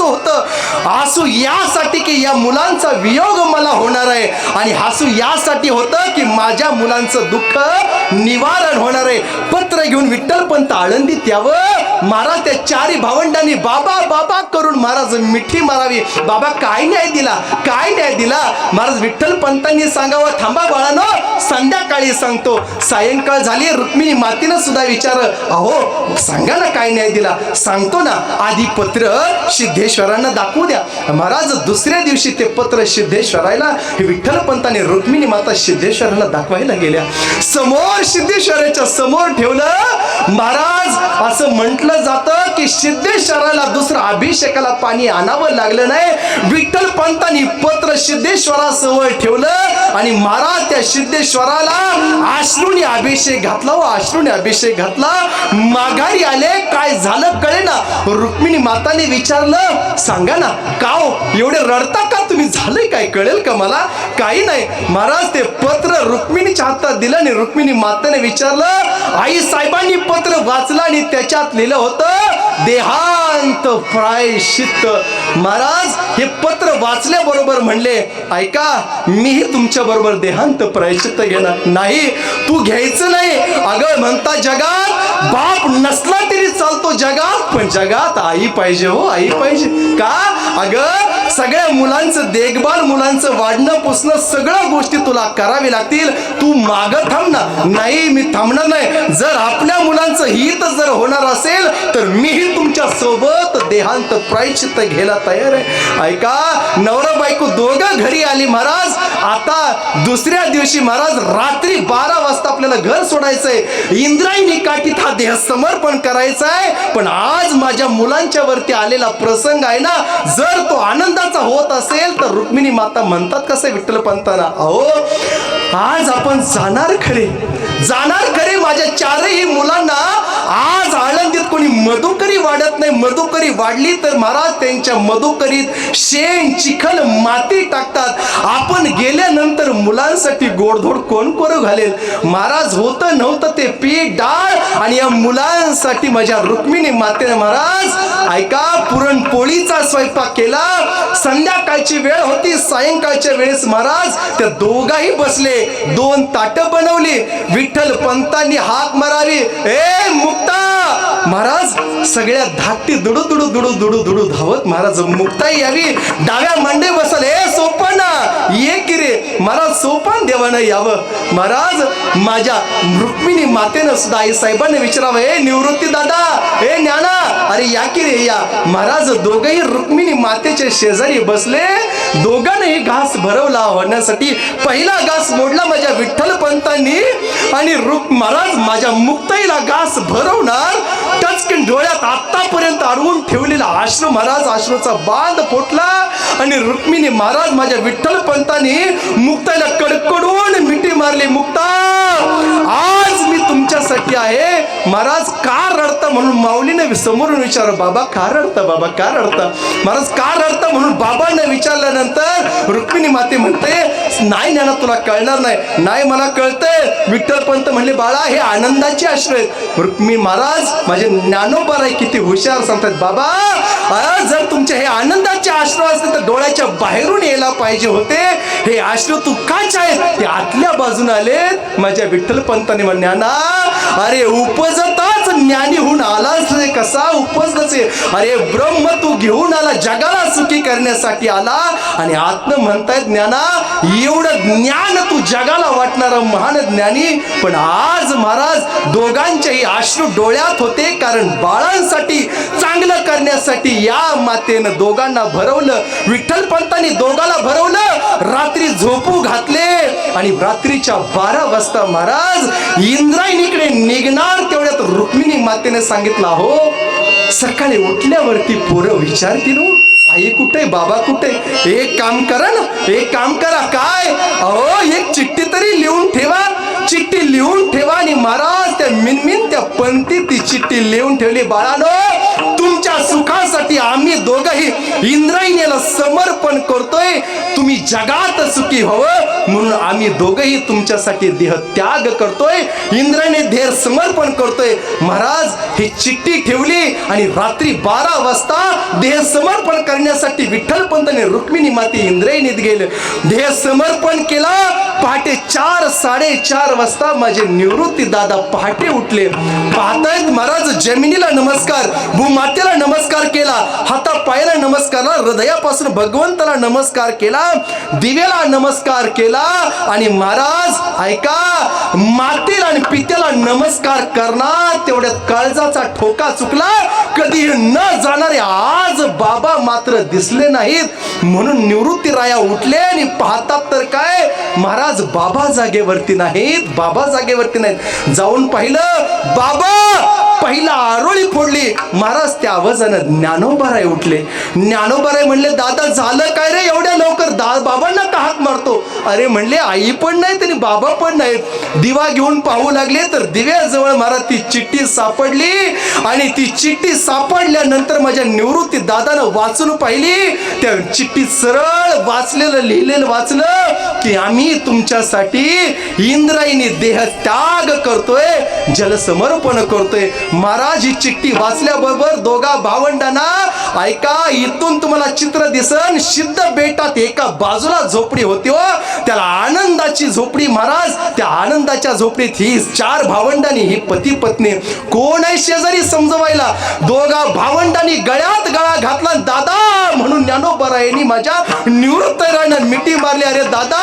हसू होतं. हसू यासाठी की या मुलांचा वियोग मला होणार आहे आणि हसू यासाठी होतं की माझ्या मुलांचं दुःख निवारण होणार आहे. पत्र घेऊन विठ्ठलपंत आळंदीत यावं. महाराज त्या चारी भावंडांनी बाबा बाबा करून महाराज मिठी मारावी. बाबा काय न्याय दिला काय न्याय दिला. महाराज विठ्ठल पंतांनी सांगावं थांबा बाळानो संध्याकाळी सांगतो. सायंकाळ झाली रुक्मिणी मातीनं सुद्धा विचार अहो सांगा ना काय न्याय दिला. सांगतो ना आधी पत्र सिद्धेश्वरांना दाखवू द्या. महाराज दुसऱ्या दिवशी ते पत्र सिद्धेश्वरायला विठ्ठल पंतांनी रुक्मिणी माता सिद्धेश्वराला दाखवायला गेल्या. समोर सिद्धेश्वराच्या समोर ठेवलं महाराज असं म्हटलं जातं की सिद्धेश्वराला दुसरं अभिषेकाला पाणी आणावं लागलं नाही. विठ्ठल पंतांनी पत्र सिद्धेश्वरासमोर ठेवलं आणि महाराज त्या सिद्धेश्वराला आश्रुनी अभिषेक घातला व आश्रुनी अभिषेक घातला. माघारी आले काय झालं कळे ना रुक्मिणी माताने विचारलं सांगा ना काव हो? एवढे रडता का तुम्ही झालंय काय? कळेल का मला? काही नाही. महाराज ते पत्र रुक्मिणीच्या हातात दिलं आणि रुक्मिणी माताने विचारलं आई साहेबांनी पत्र वाचलं आणि त्याच्यात लिहिलं होतं देहांत प्रायशित महाराज हे पत्र वाचल्याबरोबर म्हणले ऐका मीही तुमच्या बरोबर देहांत प्रायश्चित्त घेणार नाही. तू घ्यायचं नाही. अगं म्हणता जगात बाप नसला तरी चालतो जगात पण जगात आई पाहिजे हो आई पाहिजे. का? अगं सगळ्या मुलांचं देखभाल मुलांचं वाढणं पुसणं सगळ्या गोष्टी तुला करावी लागतील. तू माग थांब ना. नाही मी थांबणार नाही. जर आपल्या मुलांचं हित जर होणार असेल तर मीही तुमच्यासोबत देहांत प्रायश्चित्त घ्यायला तयार आहे. ऐका नवरा बायको दोघं घरी आली महाराज आता दुसऱ्या दिवशी महाराज रात्री बारा वाजता आपल्याला घर सोडायचंय. इंद्रायणी काठीत हा देह समर्पण करायचा आहे पण आज माझ्या मुलांच्या वरती आलेला प्रसंग आहे ना जर तो आनंदाचा होत असेल तर रुक्मिणी माता म्हणतात कसं विठ्ठल पंताना अहो आज आपण जाणार खरे. जाणार खरे माझ्या चारही मुलांना कोणी मधुकरी वाढत नाही मधुकरी वाढली तर महाराज त्यांच्या मधुकरीत शेण चिखल माती टाकतात. आपण गेल्यानंतर मुलांसाठी गोडधोड कोण करू घालेल? महाराज होतं नव्हतं ते पीठ डाळ आणि या मुलांसाठी माझ्या रुक्मिणी मातेने महाराज ऐका पुरणपोळीचा स्वयंपाक केला. संध्याकाळची वेळ होती सायंकाळच्या वेळेस महाराज त्या दोघाही बसले दोन ताट बनवली. विठ्ठल पंतांनी हाक मारावी. ए मुक्ता! महाराज सगळ्या धाकटी दुडू दुडू दुडू दुडू दुडू धावत महाराज मुक्ताई यावी. डाव्या मांडे बसल. ए सोपाना ये की रे? महाराज सोपान देवानं यावं. महाराज माझ्या रुक्मिणी मातेनं सुद्धा आई साहेबांना विचारावं. हे निवृत्ती दादा हे ज्ञाना अरे या की रे या. महाराज दोघही रुक्मिणी मातेचे शेजारी बसले. दोघांनाही घास भरवला होण्यासाठी पहिला घास मोडला माझ्या विठ्ठल पंतांनी आणि रुक महाराज माझ्या मुक्ताईला घास भरवणार टचकन डोळ्यात आतापर्यंत अडवून ठेवलेला आश्रू महाराज आश्रूचा बांध फुटला आणि रुक्मिणी महाराज माझ्या विठ्ठल पंतांनी मुक्ताला कडकडून मिठी मारली मुक्ता आज तुमच्यासाठी आहे. महाराज का रडता म्हणून माऊलीने समोरून विचार बाबा का रडता बाबा का रडता. महाराज का रडता म्हणून बाबांना विचारल्यानंतर रुक्मिणी माते म्हणते नाही ज्ञाना तुला कळणार नाही. नाही मला कळतंय. विठ्ठल पंत म्हणले बाळा हे आनंदाचे आश्रय आहेत. रुक्मिणी महाराज माझे ज्ञानोबर आहे किती हुशार सांगतात बाबा जर तुमचे हे आनंदाचे आश्रय असते तर डोळ्याच्या बाहेरून यायला पाहिजे होते. हे आश्रय तू काच आहेत ते आतल्या बाजून आले माझ्या विठ्ठल पंताने म्हणण्या अरे उपजत ज्ञानी होऊन आलास रे कसा उपजतच अरे ब्रह्म तू घेऊन आला जगाला सुखी करण्यासाठी आला. आणि आत्म म्हणतायत ज्ञाना एवढं ज्ञान तू जगाला वाटणारा महान ज्ञानी. पण आज महाराज दोघांच्याही आश्रू डोळ्यात होते कारण बाळांसाठी चांगलं करण्यासाठी या मातेनं दोघांना भरवलं. विठ्ठल पंतांनी दोघाला भरवलं रात्री झोपू घातले. आणि रात्रीच्या बारा वाजता महाराज इंद्रायणीकडे निघणार तेवढ्यात रुक्मिणी मातेने सांगितलं हो सकाळी उठल्यावरती पोरं विचारतील हो. आई कुठे बाबा कुठे? एक काम करा ना एक काम करा. काय? अहो एक चिठ्ठी तरी लिहून ठेवा. चिठ्ठी लिहून ठेवा आणि महाराज त्या मिनमिन त्या पंक्ती ती चिठ्ठी लिहून ठेवली बाळानो. तुमच्या सुखासाठी आम्ही दोघही इंद्रायणीला समर्पण करतोय. तुम्ही जगात सुखी व्हावं म्हणून आम्ही दोघंही तुमच्यासाठी देह त्याग करतोय. इंद्राने देह समर्पण करतोय. महाराज ही चिठ्ठी ठेवली आणि रात्री बारा वाजता देह समर्पण करण्यासाठी विठ्ठलपंतने रुक्मिणी माती इंद्रायणीत गेले. देह समर्पण केला. पहाटे चार साडेचार वाजता माझे निवृत्ती दादा पहाटे उठले. पाहतायत महाराज जमिनीला नमस्कार भूमातेला नमस्कार केला हाता पायाला हृदयापासून भगवंताला नमस्कार केला दिव्याला नमस्कार केला. आणि महाराज ऐका मातेला आणि पित्याला नमस्कार करणार तेवढ्यात काळजाचा ठोका चुकला. कधी न जाणारे आज बाबा मात्र दिसले नाहीत. म्हणून निवृत्ती राया उठले आणि पाहतात तर काय महाराज बाबा जागेवरती नाहीत बाबा जागेवरती नाहीत. जाऊन पाहिलं बाबा पहिला आरोळी महाराज त्या आवाजानं ज्ञानोबाराय उठले. ज्ञानोबाराय म्हणले दादा झालं काय रे? एवढ्या लवकर दा बाबांना का हाक मारतो? अरे म्हणले आई पण नाहीत आणि बाबा पण नाहीत. दिवा घेऊन पाहू लागले तर दिव्याजवळ महाराज ती चिठ्ठी सापडली आणि ती चिठ्ठी सापडल्यानंतर माझ्या निवृत्ती दादानं वाचून पाहिली. त्या चिठ्ठी सरळ वाचलेलं लिहिलेलं वाचलं की आम्ही तुमच्यासाठी इंद्रायणी देह त्याग करतोय जलसमर्पण करतोय. महाराज ही चिठ्ठी वाच वाचल्याबरोबर दोघा भावंडांना ऐका इथून तुम्हाला चित्र दिसन सिद्ध बेटात एका बाजूला झोपडी होती हो. त्याला आनंदाची झोपडी महाराज त्या आनंदाच्या झोपडीत ही चार भावंडांनी ही पती पत्नी कोण आहे शेजारी समजवायला? दोघा भावंडांनी गळ्यात गळा घातला दादा म्हणून ज्ञानोबरायनी माझ्या निवृत्त राहणार मिठी मारली. अरे दादा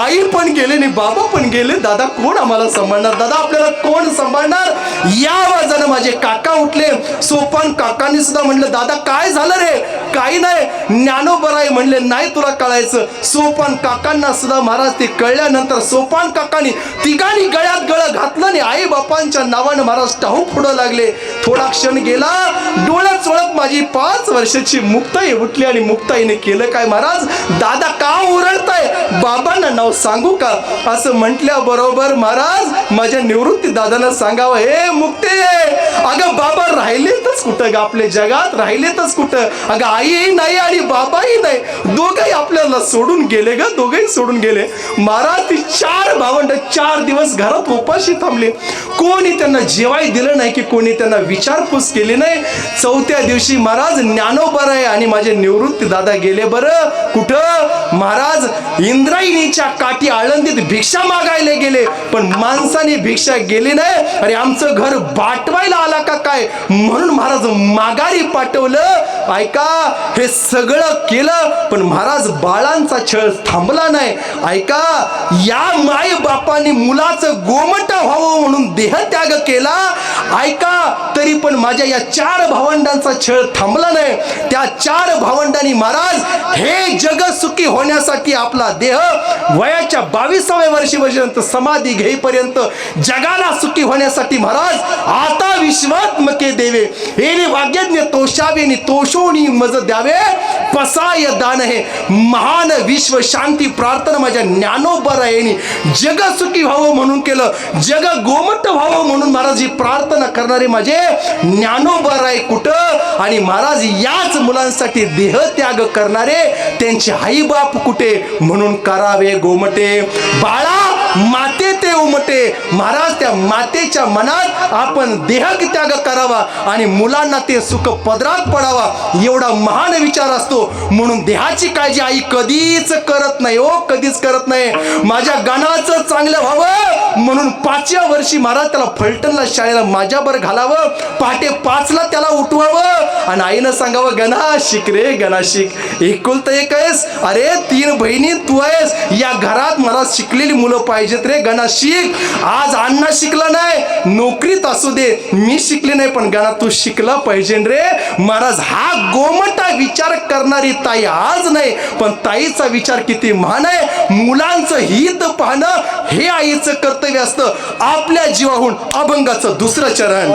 आई पण गेले आणि बाबा पण गेले. दादा कोण आम्हाला सांभाळणार? दादा आपल्याला कोण सांभाळणार? या आवाजानं माझे काका उठले. सोपान काकांनी सुद्धा म्हटलं दादा काय झालं रे? काही नाही. ज्ञानोबराय म्हणले नाही तुला कळायचं. सोपान काकांना सुद्धा महाराज ते कळल्यानंतर सोपान काकांनी तिघांनी गळ्यात गळ घातलं आणि आई बापांच्या नावानं महाराज टाहू पुढं लागले. थोडा क्षण गेला डोळ्यात चोळत माझी पाच वर्षाची मुक्ताई उठली आणि मुक्ताईने केलं काय महाराज? दादा का ओरडताय? बाबांना नाव सांगू का? असं म्हटल्याबरोबर महाराज माझ्या निवृत्ती दादांना सांगावं हे मुक्ते अगं बाबा राहिलेतच कुठं ग आपल्या जगात? राहिलेतच कुठं? अगं आईही नाही आणि बाबाही नाही. दोघंही आपल्याला सोडून गेले ग दोघंही सोडून गेले. महाराज ती चार भावंड चार दिवस घरात उपाशी थांबले. कोणी त्यांना जेवाय दिलं नाही की कोणी त्यांना विचारपूस केली नाही. चौथ्या दिवशी महाराज ज्ञानोबर आहे आणि माझे निवृत्ती दादा गेले बरं. कुठं? महाराज इंद्रायणीच्या काठी आळंदीत भिक्षा मागायला गेले. पण माणसाने भिक्षा गेली नाही. अरे आमचं घर बाटवायला आला का काय? म्हणून महाराज माघारी पाठवलं. ऐका हे सगळं केलं पण महाराज बाळांचा छळ थांबला नाही. ऐका या माई बापाने मुलाचं गोमट व्हावं म्हणून देहत्याग केला. ऐका तरी पण माझ्या या चार भावंडांचा छळ थांबला नाही. त्या चार भावंडांनी महाराज हे जग सुखी होण्यासाठी आपला देह वयाच्या बावीसाव्या वर्षीपर्यंत समाधी घेईपर्यंत जगाला सुखी होण्यासाठी महाराज आता विश्वात्मके देवे. हे वाग्यज्ञ तोषावे तोषोनी मज द्यावे. पसाय दान हे महान विश्व शांती प्रार्थना माझ्या ज्ञानोबरायनी जग सुखी व्हावं म्हणून केलं. जग गोमट व्हावं म्हणून महाराज ही प्रार्थना करणारे माझे ज्ञानोबर आहे कुठं आणि महाराज याच मुलांसाठी देह त्याग करणारे त्यांचे आई बाप कुठे म्हणून करावे गोमटे. बाळा माते ते उमटे. महाराज त्या मातेच्या मनात आपण देहत्याग करावा आणि मुलांना ते सुख पदरात पडावा एवढा महान विचार असतो. म्हणून देहाची काळजी आई कधीच करत नाही ओ कधीच करत नाही. माझ्या गाण्याचं चांगलं व्हावं. म्हणून पाचव्या वर्षी महाराज त्याला फलटणला शाळेला माझ्यावर घालावं पहाटे पाचला त्याला उठवावं. आणि आईनं सांगावं गणा शिक रे गणा शिक. एक आहेस. अरे तीन बहिणी तू आहेस. या घरात मला शिकलेली मुलं पाहिजेत रे गणा शिक. आज अण्णा शिकला नाही. नोकरीत असू दे मी शिकले नाही पण गणा तू शिकला पाहिजे रे. महाराज हा गोमटा विचार करणारी ताई आज नाही पण ताईचा विचार किती महान आहे. मुलांचं हित पाहणं हे आईचं कर्तव्य असतं आपल्या जीवाहून अभंगाचं दुसरं चरण.